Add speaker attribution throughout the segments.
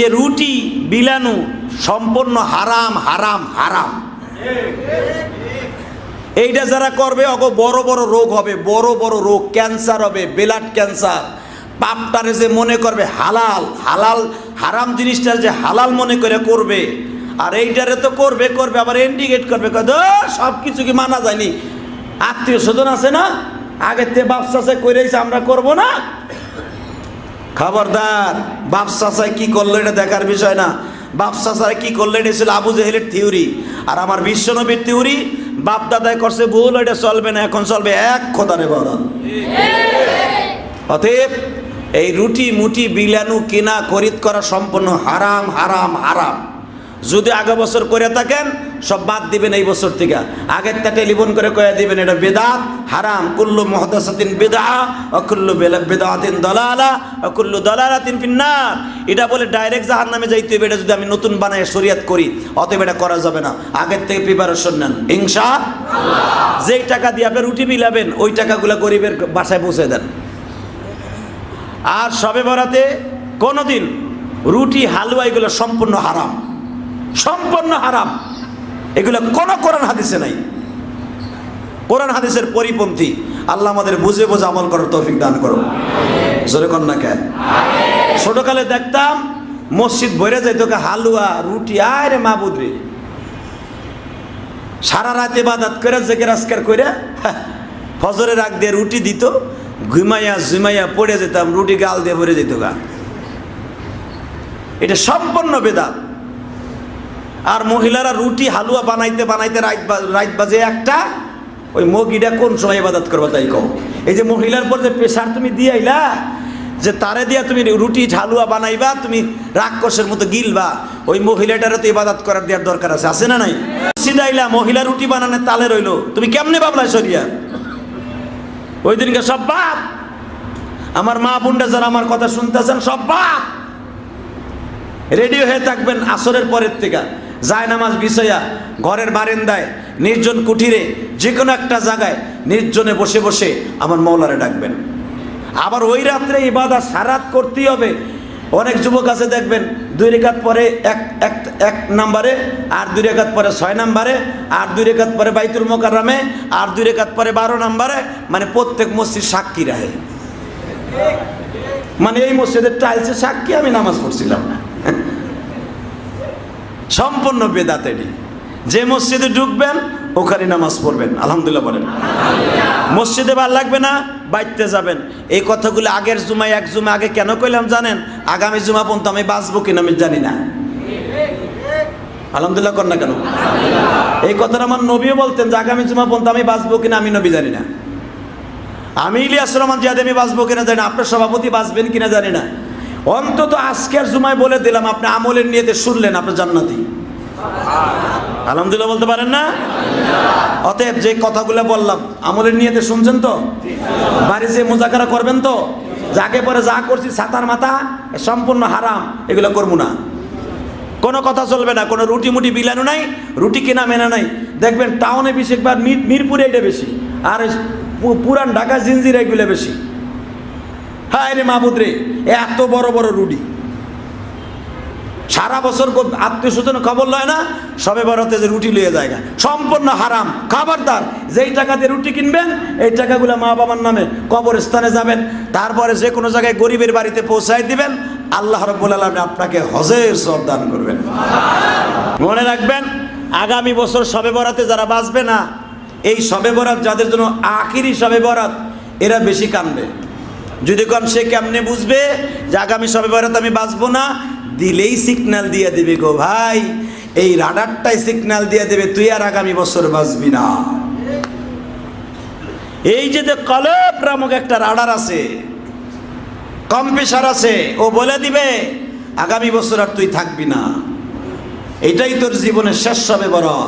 Speaker 1: যে রুটি বিলানু সম্পূর্ণ হারাম হারাম হারাম। এইটা যারা করবে অগো বড় বড় রোগ হবে, বড় বড় রোগ, ক্যান্সার হবে, ব্লাড ক্যান্সার। পাপটারে যে মনে করবে, হালাল হালাল, হারাম জিনিসটার যে হালাল মনে করে করবে। আর এইটারে তো করবে করবে, আবার ইন্ডিকেট করবে সব কিছু কি মানা যায়নি? আত্মীয় স্বজন আছে না? আগের থেকে ব্যবসা করেছে আমরা করব না। খবরদার, বাপ চাচাই কি করল এটা দেখার বিষয় না। বাপ চাচাই কি করল, এটা ছিল আবু জেহেলের থিওরি। আর আমার বিশ্বনবীর থিওরি বাপ দাদায় করছে ভুল, এটা চলবে না, এখন চলবে এক খোদারে বদল অতএব এই রুটি মুটি বিলানু কিনা, খরিদ করা সম্পূর্ণ হারাম হারাম হারাম। যদি আগে বছর করে থাকেন সব বাদ দিবেন এই বছর থেকে। আগের তা টেলিফোন করে কয়ে দিবেন, এটা বেদাত, হারাম। কুল্লু মহদাসাতিন বেদা অকুল্লু বেদাতিন দলালা অকুল্লু দলালাতিন ফিন্নার। এটা বলে ডাইরেক্ট জাহার নামে যাইতে হবে এটা যদি আমি নতুন বানায় শরিয়াত করি, অতএব এটা করা যাবে না। আগের থেকে প্রিপারেশন নেন। ইনশা যেই টাকা দিয়ে আপনি রুটি মিলাবেন, ওই টাকাগুলো গরিবের বাসায় পৌঁছে দেন। আর সবে বরাতে কোনোদিন রুটি হালুয়া এগুলো সম্পূর্ণ হারাম। সম্পূর্ণ হারাম। এগুলো কোনো কোরআন হাদিসে নাই। কোরআন হাদিসের পরিপন্থী। আল্লাহ আমাদের বুঝে বুঝে আমল করার তৌফিক দান করো জোরে কন্যা কে ছোটকালে দেখতাম মসজিদ ভরে যাইত কা হালুয়া রুটি আয় রে মাহবুদ রে। সারা রাতে বাদাত করে জেকে রাস্কার করে ফজরের আগ দিয়ে রুটি দিত ঘুমাইয়া ঝুমাইয়া পড়ে যেতাম রুটি গাল দিয়ে ভরে যেত গা। এটা সম্পূর্ণ বেদাত। আর মহিলারা রুটি, হালুয়া বানাইতে বানাইতে রাইত রাইত বাজে একটা। ওই মগিটা কোন সময় ইবাদত করবা তাই কও? এই যে মহিলার পর যে প্রেশার তুমি দিয়াইলা যে তারে দিয়া তুমি রুটি ঝালুয়া বানাইবা, তুমি রাক্ষসের মতো গিলবা, ওই মহিলাটারও তো ইবাদত করার দেওয়ার দরকার আছে আছে না নাই? সিদাইলা, মহিলা রুটি বানানোর তালে রইল। তুমি কেমনে বাবলা সরিয়া ওই দিনকে সব বাপ আমার মা বোনটা যারা আমার কথা শুনতেছেন, সব বাপ রেডি হয়ে থাকবেন আসরের পরের থেকে। যায় নামাজ বিষয়া, ঘরের বারেন্দায়, নির্জন কুঠিরে যে কোনো একটা জায়গায় নির্জনে বসে বসে আমার মৌলারে ডাকবেন। আবার ওই রাত্রে ইবাদা সারাত করতেই হবে। অনেক যুবক আছে দেখবেন, দুই রেখাত পরে এক এক এক নাম্বারে, আর দুই রেখাত পরে ছয় নাম্বারে, আর দুই রেখাত পরে বাইতুল মোকাররামে, আর দুই রেখাত পরে বারো নাম্বারে মানে প্রত্যেক মসজিদ সাক্ষী রাহে। মানে এই মসজিদের টাইলসে সাক্ষী আমি নামাজ পড়ছিলাম সম্পূর্ণ বেদাত এটি। যে মসজিদে ঢুকবেন ওখানে নামাজ পড়বেন। আলহামদুলিল্লাহ বলেন। মসজিদে ভালো লাগবে না বাইতে যাবেন। এই কথাগুলো আগের জুমায় এক জুমা আগে কেন কইলাম জানেন? আগামী জুমা পর্যন্ত আমি বাঁচবো কিনা আমি জানি না। আলহামদুলিল্লাহ কর না কেন? এই কথাটা আমার নবীও বলতেন যে আগামী জুমা পর্যন্ত আমি বাঁচবো কিনা আমি নবী জানি না। আমি ইলিয়াস রহমান জিয়াদ আমি বাঁচবো কিনা জানি না। আপনার সভাপতি বাঁচবেন কিনা জানি না। অন্তত আজকের জুমায় বলে দিলাম, আপনি আমলের নিয়েতে শুনলেন আপনার জান্নাতি। আলহামদুলিল্লাহ বলতে পারেন না? অতএব যে কথাগুলো বললাম, আমলের নিয়েতে শুনছেন তো? বাড়ি যে মোজাকারা করবেন তো? যাকে পরে যা করছি, ছাতার মাথা সম্পূর্ণ হারাম, এগুলো করব না। কোনো কথা চলবে না, কোনো রুটি মুটি বিলানো নাই, রুটি কেনা মেনা নাই। দেখবেন টাউনে বেশি একবার মির- মিরপুরে এটা বেশি, আর পুরান ঢাকা জিনজির এগুলো বেশি। হায় রে মাহবুদ রে, এত বড় বড় রুটি সারা বছর আত্মীয় স্বজন খবর লয় না, সবে বড়তে যে রুটি লিয়ে যায় সম্পূর্ণ হারাম, খাবারদার। যেই টাকা দিয়ে রুটি কিনবেন, এই টাকাগুলো মা বাবার নামে কবরস্থানে যাবেন। তারপরে যে কোনো জায়গায় গরিবের বাড়িতে পৌঁছায় দিবেন। আল্লাহ রব্বুল আলমী আপনাকে হজের সব দান করবেন। মনে রাখবেন, আগামী বছর সবে বরাতে যারা বাঁচবে না, এই সবে বরাত যাদের জন্য আখিরি সবে বরাত, এরা বেশি কানবে। যদি কন সে কেমনে বুঝবে যে আগামী সবে বরাত আমি বাঁচবো না? দিলেই সিগন্যাল দিয়ে দিবে গো ভাই। এই রাডারটাই সিগন্যাল দিয়ে দেবে, তুই আর আগামী বছর বাঁচবি না। এই যে যে কলব নামক একটা রাডার আছে কম্পিউটার আছে, ও বলে দিবে, আগামী বছর আর তুই থাকবি না। এটাই তোর জীবনের শেষ সবে বরং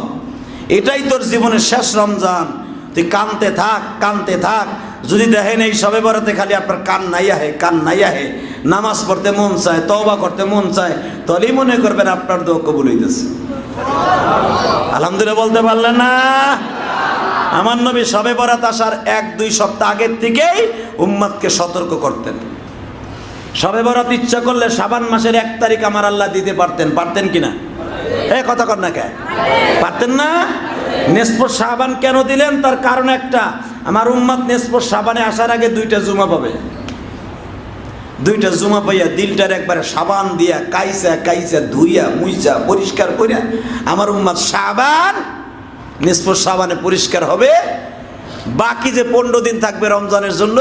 Speaker 1: এটাই তোর জীবনের শেষ রমজান। তুই কানতে থাক কানতে থাক। যদি দেখেন এই সবে বরাতে খালি আপনার কান নাই আহে, কান নাই আহে। নামাজ পড়তে মন চায়, তওবা করতে মন চায় তলেই মনে করবেন আপনার দোয়া কবুল হইতেছে। আলহামদুলিল্লাহ বলতে পারলেন না? আমার নবী সবে বরাত আসার এক, দুই সপ্তাহ আগের থেকেই উম্মাদকে সতর্ক করতেন। সবে বরাত ইচ্ছা করলে সাবান মাসের এক তারিখ আমার আল্লাহ দিতে পারতেন। পারতেন কিনা? এ, কথা কর না কে? পারতেন না? নেসপ সাবান কেন দিলেন? তার কারণ একটা। আমার উম্মাদ নেসপ সাবানে আসার আগে দুইটা জুমা পাবে। দুইটা জুমা পাইয়া দিলটার একবারে সাবান দিয়া কাইসা কাইসা ধুইয়া, মুইসা, পরিষ্কার করিয়া আমার উম্মাদ সাবান নিষ্প সাবানে পরিষ্কার হবে। বাকি যে পনেরো দিন থাকবে রমজানের জন্য,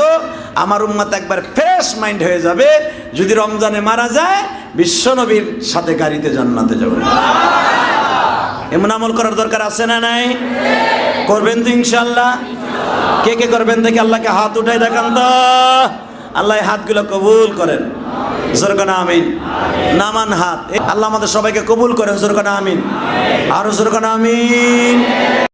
Speaker 1: আমার উম্মাত একবার ফ্রেশ মাইন্ড হয়ে যাবে। যদি রমজানে মারা যায়, বিশ্বনবীর সাথে গাড়িতে জান্নাতে যাবে। এমন আমল করার দরকার আছে না নাই? করবেন তো ইনশাল্লাহ কে কে করবেন দেখে আল্লাহকে হাত উঠাই দেখান তো। আল্লাহ হাতগুলো কবুল করেন। জোরকানা আমিন। নামান হাত। আল্লাহ আমাদের সবাইকে কবুল করেন জোরকানা আমিন। আরও জোরকানা আমিন।